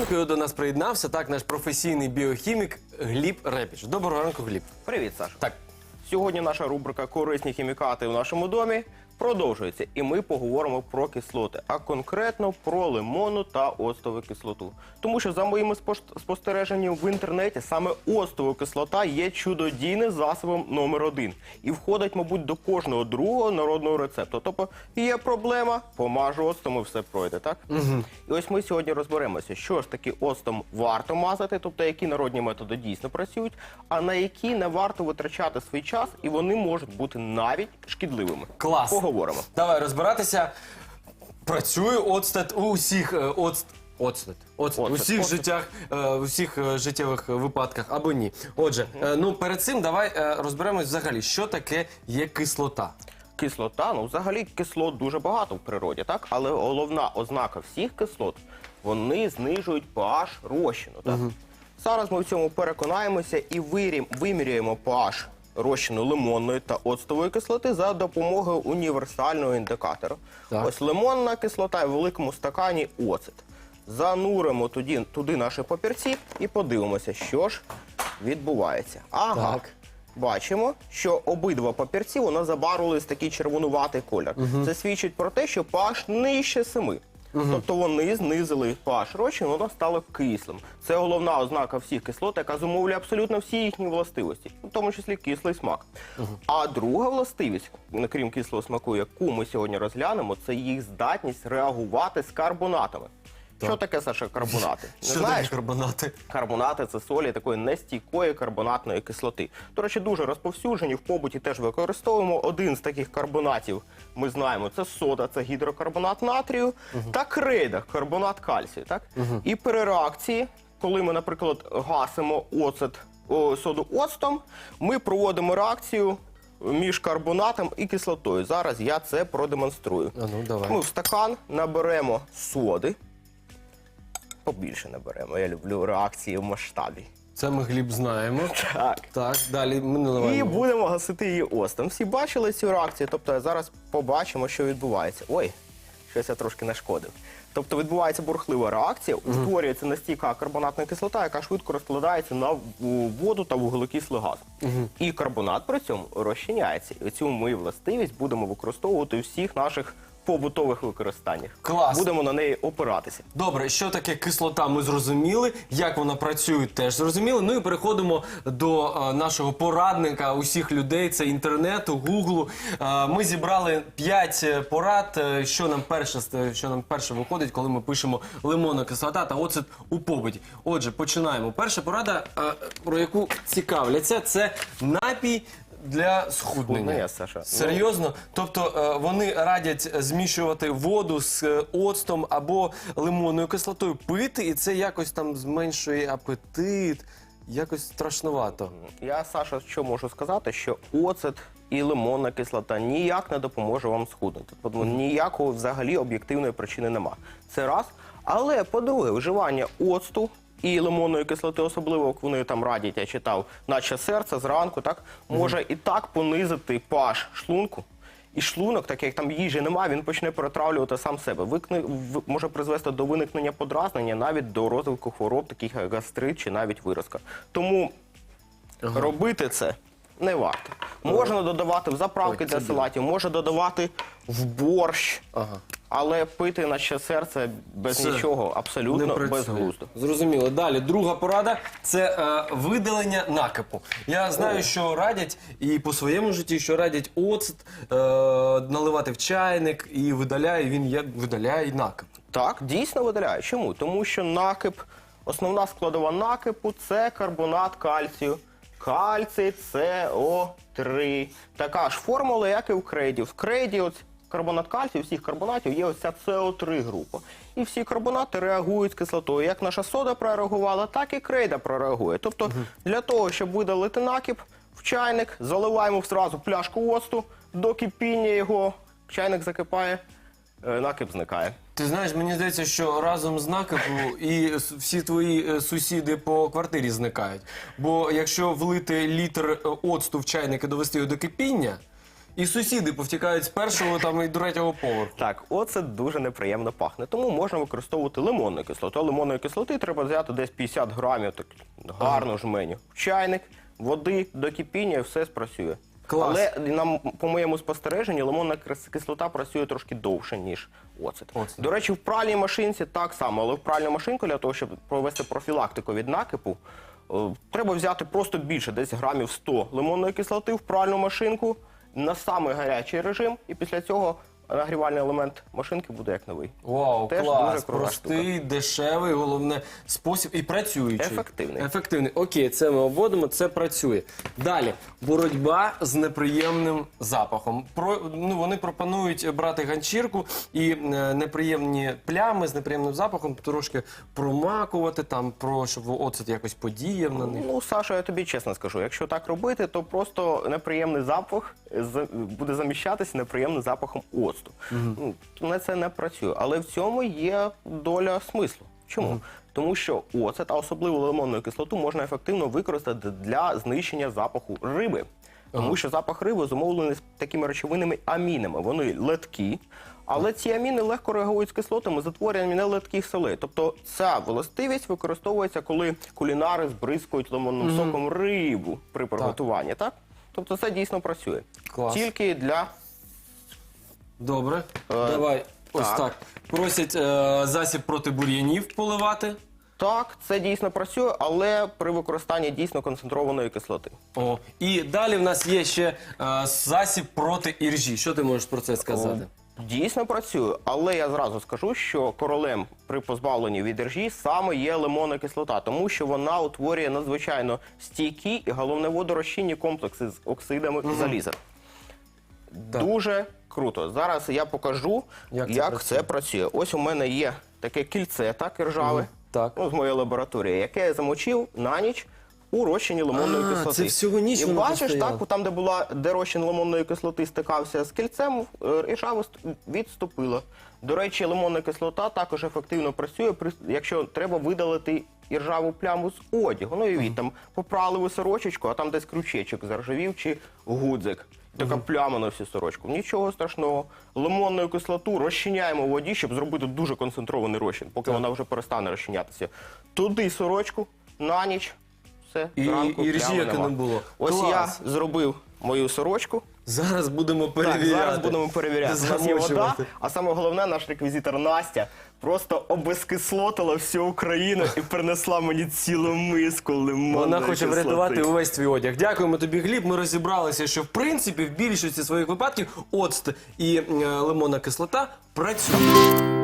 ранку. До нас приєднався так наш професійний біохімік Гліб Репіч. Доброго ранку, Гліб. Привіт, Саша. Так, Сьогодні наша рубрика Корисні хімікати у нашому домі продовжується, і ми поговоримо про кислоти, а конкретно про лимонну та оцтову кислоту. Тому що за моїми спостереженнями в інтернеті саме оцтова кислота є чудодійним засобом номер один і входить, мабуть, до кожного другого народного рецепту. Тобто є проблема, помажу оцтом і все пройде, так? Угу. І ось ми сьогодні розберемося, що ж таки оцтом варто мазати, тобто які народні методи дійсно працюють, а на які не варто витрачати свій час, і вони можуть бути навіть шкідливими. клас. Поговоримо. Давай розбиратися. Працює оцтет у всіх е, оцт. Оцтет. Оцтет. У всіх оцет. життях, е, у всіх е, життєвих випадках або ні. Отже, е, ну перед цим давай е, розберемось взагалі, що таке є кислота. Кислота, ну взагалі кислот дуже багато в природі, так? Але головна ознака всіх кислот вони знижують pH розчину. Так? Зараз ми в цьому переконаємося і вирім, виміряємо pH розчину лимонної та оцтової кислоти за допомогою універсального індикатора. Так. Ось лимонна кислота і в великому стакані оцет. Зануримо туди, туди наші папірці і подивимося, що ж відбувається. Ага. Так. Бачимо, що обидва папірці воно забарвились такий червонуватий колір. Це свідчить про те, що pH нижче 7. Тобто вони знизили pH розчин, воно стало кислим. Це головна ознака всіх кислот, яка зумовлює абсолютно всі їхні властивості, в тому числі кислий смак. А друга властивість, крім кислого смаку, яку ми сьогодні розглянемо, це їх здатність реагувати з карбонатами. Що таке Саша карбонати? Не Що знаєш? таке карбонати? Карбонати це солі такої нестійкої карбонатної кислоти. До речі, дуже розповсюджені. В побуті теж використовуємо. Один з таких карбонатів ми знаємо: це сода, це гідрокарбонат натрію та крейда, карбонат кальцію. Так? І при реакції, коли ми, наприклад, гасимо оцет, о, соду оцтом, ми проводимо реакцію. Між карбонатом і кислотою. Зараз я це продемонструю. А ну, давай. Ми в стакан наберемо соди. Побільше наберемо. Я люблю реакції в масштабі. Це ми Гліб знаємо. Так. Так, далі ми І наливаємо. будемо гасити її оцтом. Всі бачили цю реакцію, тобто зараз побачимо, що відбувається. Ой, щось я трошки нашкодив. Тобто відбувається бурхлива реакція, утворюється настійка карбонатна кислота, яка швидко розкладається на в- воду та вуглекислий газ. І карбонат при цьому розчиняється. І цю ми властивість будемо використовувати у всіх наших побутових використаннях. Клас. Будемо на неї опиратися. Добре, що таке кислота, ми зрозуміли. Як вона працює, теж зрозуміли. Ну і переходимо до е, нашого порадника усіх людей. Це інтернету, гуглу. Е, ми зібрали 5 порад, е, що нам перше ст- що нам перше виходить, коли ми пишемо лимонна кислота та оцет у побуті. Отже, починаємо. Перша порада, е, про яку цікавляться, це напій. Для схуднення. Схуднення, Саша. Ну. Серйозно? Тобто е, вони радять змішувати воду з е, оцтом або лимонною кислотою пити, і це якось там зменшує апетит. Якось страшнувато. Я, Саша, що можу сказати, що оцет і лимонна кислота ніяк не допоможе вам схуднути. Тобто ніякої взагалі об'єктивної причини нема. Це раз. Але по-друге, вживання оцту і лимонної кислоти, особливо як вони там радять, я читав, наче серце зранку, так може і так понизити pH шлунку. І шлунок, так як там їжі немає, він почне перетравлювати сам себе. Викни, може призвести до виникнення подразнення, навіть до розвитку хвороб, таких як гастрит чи навіть виразка. Тому робити це не варто. Можна додавати в заправки Ой, для салатів, можна додавати в борщ, Ага. Але пити наче серце без Це нічого, абсолютно працює. безглуздо. Зрозуміло. Далі, друга порада це е, видалення накипу. Я знаю, що радять і по своєму житті, що радять оцет е, наливати в чайник і видаляє він як видаляє накип. Так, дійсно видаляє. Чому? Тому що накип, основна складова накипу це карбонат кальцію. Кальцій СО3. Така ж формула, як і в крейді. В крейді от карбонат кальцію, всіх карбонатів є ось ця СО3 група. І всі карбонати реагують з кислотою. Як наша сода прореагувала, так і крейда прореагує. Тобто для того, щоб видалити накип, в чайник заливаємо зразу пляшку оцту, до кипіння його, чайник закипає, е, накип зникає. Ти знаєш, мені здається, що разом з накипу і всі твої е, сусіди по квартирі зникають. Бо якщо влити літр е, оцту в чайник і довести його до кипіння, І сусіди повтікають з першого там і до третього поверху. Так, оцет дуже неприємно пахне. Тому можна використовувати лимонну кислоту. А лимонної кислоти треба взяти десь 50 грамів, так гарну жменю. Чайник, води до кипіння і все спрацює. Клас. Але нам, по моєму спостереженню, лимонна крис- кислота працює трошки довше, ніж оцет. Оцет. До речі, в пральній машинці так само, але в пральну машинку для того, щоб провести профілактику від накипу, е, треба взяти просто більше, десь грамів 100 лимонної кислоти в пральну машинку на самий гарячий режим, і після цього нагрівальний елемент машинки буде як новий. Вау, Теж клас, дуже крута простий, дешевий, головне спосіб і працюючий. Ефективний. Ефективний. Окей, це ми обводимо, це працює. Далі боротьба з неприємним запахом. Про ну вони пропонують брати ганчірку і е, неприємні плями з неприємним запахом трошки промакувати там, про щоб оцет якось подіяв на них. Ну, Саша, я тобі чесно скажу, якщо так робити, то просто неприємний запах з- буде заміщатися неприємним запахом оцту. Ну, на це не працює. Але в цьому є доля смислу. Чому? Тому що оцет, а особливо лимонну кислоту, можна ефективно використати для знищення запаху риби. Тому що запах риби зумовлений з такими речовинами амінами. Вони леткі, але ці аміни легко реагують з кислотами з утворенням нелетких солей. Тобто ця властивість використовується, коли кулінари збризкують лимонним соком рибу при приготуванні. Так? Тобто це дійсно працює. Клас. Тільки для Добре, Е, давай. Ось так. так. Просять е, засіб проти бур'янів поливати. так, це дійсно працює, але при використанні дійсно концентрованої кислоти. О, і далі в нас є ще е, засіб проти іржі. Що ти можеш про це сказати? Дійсно працює, але я зразу скажу, що королем при позбавленні від іржі саме є лимонна кислота, тому що вона утворює надзвичайно стійкі і головне водорозчинні комплекси з оксидами заліза. Дуже круто. Зараз я покажу, Як як, це працює. це працює. Ось у мене є таке кільце, так, іржаве, Так. ну, з моєї лабораторії, яке я замочив на ніч у розчині лимонної А, кислоти. це всього ніч І воно бачиш, так, там, де була, де розчин лимонної кислоти стикався з кільцем, е, іржава ст- відступила. До речі, лимонна кислота також ефективно працює, при- якщо треба видалити іржаву пляму з одягу. Ну, і там попрали ви сорочечку, а там десь крючечок заржавів чи гудзик. Така пляма на всю сорочку. Нічого страшного. Лимонну кислоту розчиняємо в воді, щоб зробити дуже концентрований розчин, поки вона вже перестане розчинятися. Туди сорочку на ніч. Все, І- зранку і плями яке нема. не було. Ось Клас. я зробив мою сорочку. Зараз будемо Так, зараз будемо перевіряти. У нас є вода, а саме головне, наш реквізитор Настя просто обезкислотила всю Україну і принесла мені цілу миску лимонної Вона хоче кислоти. врятувати увесь твій одяг. Дякуємо тобі, Гліб. Ми розібралися, що в принципі в більшості своїх випадків оцт і е, лимонна кислота працюють.